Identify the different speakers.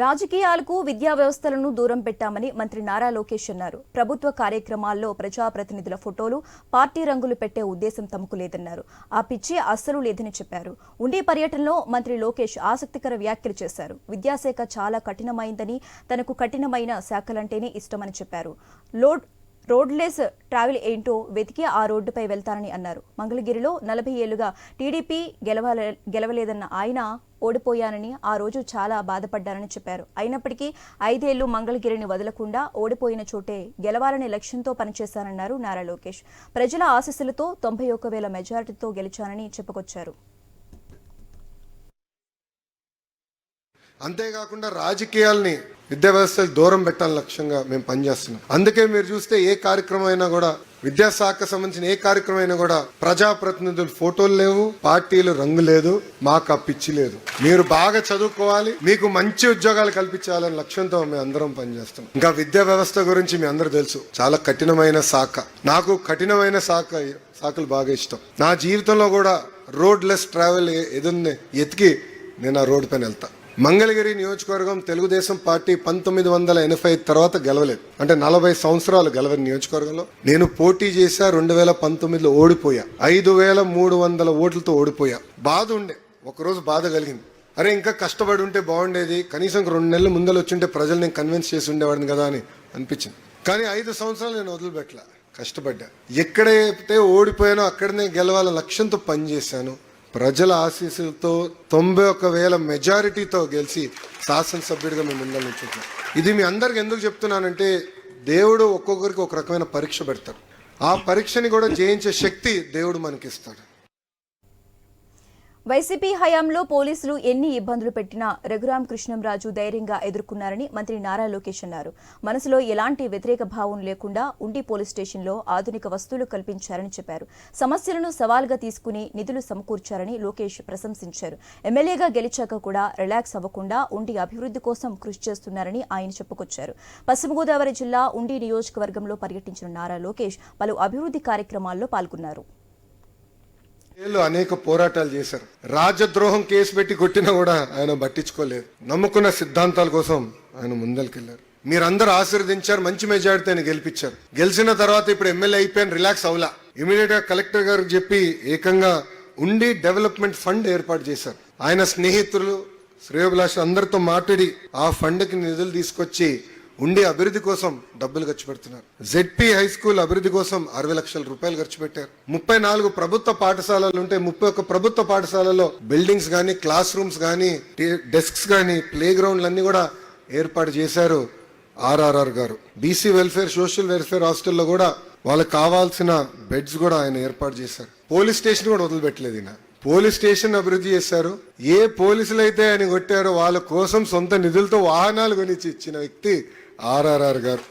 Speaker 1: రాజకీయాలకు విద్యా వ్యవస్థలను దూరం పెట్టామని మంత్రి నారా లోకేష్ అన్నారు. ప్రభుత్వ కార్యక్రమాల్లో ప్రజాప్రతినిధుల ఫోటోలు పార్టీ రంగులు పెట్టే ఉద్దేశం తమకు లేదన్నారు. ఆ పిచ్చి అస్సలు లేదని చెప్పారు. ఉండే పర్యటనలో మంత్రి లోకేష్ ఆసక్తికర వ్యాఖ్యలు చేశారు. విద్యాశాఖ చాలా కఠినమైందని తనకు కఠినమైన శాఖలంటేనే ఇష్టమని చెప్పారు. లోడ్ రోడ్లెస్ ట్రావెల్ ఏంటో వెతికి ఆ రోడ్డుపై వెళ్తానని అన్నారు. మంగళగిరిలో నలభై ఏళ్ళుగా టీడీపీ గెలవలే గెలవలేదన్న ఆయన ఓడిపోయానని ఆ రోజు చాలా బాధపడ్డారని చెప్పారు. అయినప్పటికీ ఐదేళ్ళు మంగళగిరిని వదలకుండా ఓడిపోయిన చోటే గెలవాలనే లక్ష్యంతో పనిచేశానన్నారు నారా లోకేష్. ప్రజల ఆశీస్సులతో తొంభై ఒక్క వేల మెజారిటీతో గెలిచానని చెప్పుకొచ్చారు.
Speaker 2: అంతేకాకుండా రాజకీయాల్ని విద్యా వ్యవస్థలు దూరం పెట్టాలని లక్ష్యంగా మేము పనిచేస్తున్నాం. అందుకే మీరు చూస్తే ఏ కార్యక్రమం అయినా కూడా విద్యాశాఖ సంబంధించిన ఏ కార్యక్రమం అయినా కూడా ప్రజాప్రతినిధులు ఫోటోలు లేవు పార్టీలు రంగు లేదు మాకు ఆ పిచ్చి లేదు. మీరు బాగా చదువుకోవాలి మీకు మంచి ఉద్యోగాలు కల్పించాలనే లక్ష్యంతో మేము అందరం పనిచేస్తాం. ఇంకా విద్యా వ్యవస్థ గురించి మీ అందరూ తెలుసు. చాలా కఠినమైన శాఖ. నాకు కఠినమైన శాఖ శాఖలు బాగా ఇష్టం. నా జీవితంలో కూడా రోడ్ లెస్ ట్రావెల్ ఏదుంది ఎతికి నేను ఆ రోడ్డు పైన వెళ్తా. మంగళగిరి నియోజకవర్గం తెలుగుదేశం పార్టీ పంతొమ్మిది వందల ఎనభై తర్వాత గెలవలేదు. అంటే నలభై సంవత్సరాలు గెలవని నియోజకవర్గంలో నేను పోటీ చేశా రెండు వేల పంతొమ్మిదిలో ఓడిపోయా. ఐదు వేల మూడు వందల ఓట్లతో ఓడిపోయా. బాధ ఉండే. ఒకరోజు బాధ కలిగింది. అరే ఇంకా కష్టపడి ఉంటే బాగుండేది. కనీసం రెండు నెలల ముందర వచ్చింటే ప్రజలు నేను కన్విన్స్ చేసి ఉండేవాడిని కదా అని అనిపించింది. కానీ ఐదు సంవత్సరాలు నేను వదిలిపెట్టలే. కష్టపడ్డా. ఎక్కడైతే ఓడిపోయానో అక్కడనే గెలవాల లక్ష్యంతో పనిచేశాను. ప్రజల ఆశీస్సులతో తొంభై ఒక్క వేల మెజారిటీతో గెలిచి శాసనసభ్యుడిగా మేము ముందర ఇది మీ అందరికి ఎందుకు చెప్తున్నానంటే దేవుడు ఒక్కొక్కరికి ఒక రకమైన పరీక్ష పెడతాడు. ఆ పరీక్షని కూడా జయించే శక్తి దేవుడు మనకిస్తాడు.
Speaker 1: వైసీపీ హయాంలో పోలీసులు ఎన్ని ఇబ్బందులు పెట్టినా రఘురాం కృష్ణంరాజు ధైర్యంగా ఎదుర్కొన్నారని మంత్రి నారా లోకేష్ అన్నారు. మనసులో ఎలాంటి వ్యతిరేక భావం లేకుండా ఉండి పోలీస్ స్టేషన్లో ఆధునిక వస్తువులు కల్పించారని చెప్పారు. సమస్యలను సవాల్గా తీసుకుని నిధులు సమకూర్చారని లోకేష్ ప్రశంసించారు. ఎమ్మెల్యేగా గెలిచాక కూడా రిలాక్స్ అవ్వకుండా ఉండి అభివృద్ధి కోసం కృషి చేస్తున్నారని ఆయన చెప్పుకొచ్చారు. పశ్చిమ గోదావరి జిల్లా ఉండి నియోజకవర్గంలో పర్యటించిన నారా లోకేష్ పలు అభివృద్ధి కార్యక్రమాల్లో పాల్గొన్నారు.
Speaker 2: ఏళ్ళు అనేక పోరాటాలు చేశారు. రాజద్రోహం కేసు పెట్టి కొట్టినా కూడా ఆయన పట్టించుకోలేదు. నమ్ముకున్న సిద్ధాంతాల కోసం ఆయన ముందరికెళ్ళారు. మీరందరూ ఆశీర్వదించారు మంచి మెజారిటీ ఆయన గెలిపించారు. గెలిచిన తర్వాత ఇప్పుడు ఎమ్మెల్యే అయిపోయాను రిలాక్స్ అవలా. ఇమీడియట్గా కలెక్టర్ గారికి చెప్పి ఏకంగా ఉండి డెవలప్మెంట్ ఫండ్ ఏర్పాటు చేశారు. ఆయన స్నేహితులు శ్రేయోభిలాష అందరితో మాట్లాడి ఆ ఫండ్కి నిధులు తీసుకొచ్చి ఉండి అభివృద్ధి కోసం డబ్బులు ఖర్చు పెడుతున్నారు. జెడ్పీ హై స్కూల్ అభివృద్ధి కోసం అరవై లక్షల రూపాయలు ఖర్చు పెట్టారు. ముప్పై నాలుగు ప్రభుత్వ పాఠశాలలు ఉంటే ముప్పై ఒక్క ప్రభుత్వ పాఠశాలలో బిల్డింగ్స్ కానీ క్లాస్ రూమ్స్ కానీ డెస్క్స్ కానీ ప్లే గ్రౌండ్లు అన్ని కూడా ఏర్పాటు చేశారు ఆర్ఆర్ఆర్ గారు. బీసీ వెల్ఫేర్ సోషల్ వెల్ఫేర్ హాస్టల్లో కూడా వాళ్ళకి కావాల్సిన బెడ్స్ కూడా ఆయన ఏర్పాటు చేశారు. పోలీస్ స్టేషన్ కూడా వదిలిపెట్టలేదు ఈయన. పోలీస్ స్టేషన్ అభివృద్ధి చేశారు. ఏ పోలీసులు అయితే ఆయన కొట్టారో వాళ్ళ కోసం సొంత నిధులతో వాహనాలు కొనిచ్చి ఇచ్చిన వ్యక్తి ఆర్ఆర్ఆర్ గారు